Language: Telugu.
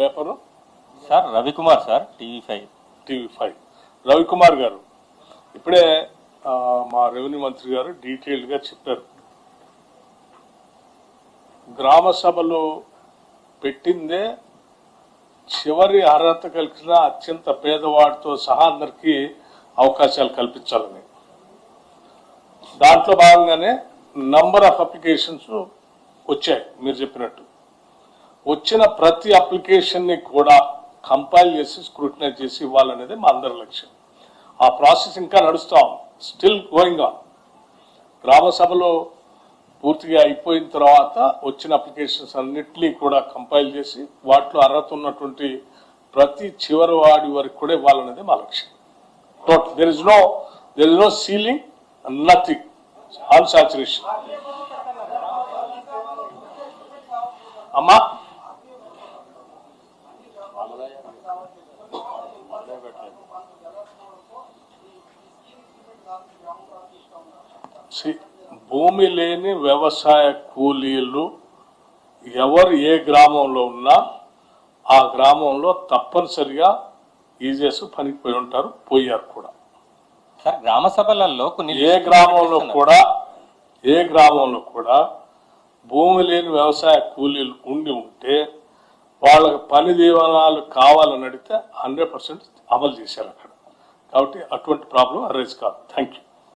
Paper sir Ravikumar sir TV five. TV five. Ravikumar గారు. ఇప్పుడే మా రెవెన్యూ మంత్రి గారు డీటెయిల్డ్గా చెప్పారు. గ్రామ సభలు పెట్టిందే చివరి అర్హత కలిగిన అత్యంత పేదవాడితో సహా అందరికీ అవకాశాలు కల్పించాలని. దాంట్లో భాగంగానే నంబర్ ఆఫ్ అప్లికేషన్స్ వచ్చాయి మీరు చెప్పినట్టు. వచ్చిన ప్రతి అప్లికేషన్ని కూడా కంపైల్ చేసి స్క్రూటినైజ్ చేసి ఇవ్వాలనేది మా అందరి లక్ష్యం. ఆ ప్రాసెస్ ఇంకా నడుస్తాం స్టిల్ గోయింగ్ ఆన్ గ్రామ సభలో పూర్తిగా అయిపోయిన తర్వాత వచ్చిన అప్లికేషన్స్ అన్నిటినీ కూడా కంపైల్ చేసి వాటిలో అర్హత ఉన్నటువంటి ప్రతి చివరి వాడి వరకు కూడా ఇవ్వాలనేది మా లక్ష్యం. Total there is no there is no ceiling nothing all saturation అమ్మా! భూమి లేని వ్యవసాయ కూలీలు ఎవరు ఏ గ్రామంలో ఉన్నా ఆ గ్రామంలో తప్పనిసరిగా ఈజీఎస్ పనికి పోయి ఉంటారు పోయారు కూడా. సార్ గ్రామ సభలలో కొన్ని ఏ గ్రామంలో కూడా ఏ గ్రామంలో కూడా భూమి లేని వ్యవసాయ కూలీలు ఉండి ఉంటే వాళ్ళకి పని దీవనాలు కావాలని అడిగితే హండ్రెడ్ పర్సెంట్ అమలు చేశారు అక్కడ. కాబట్టి అటువంటి ప్రాబ్లం అరేజ్ కాదు. Thank you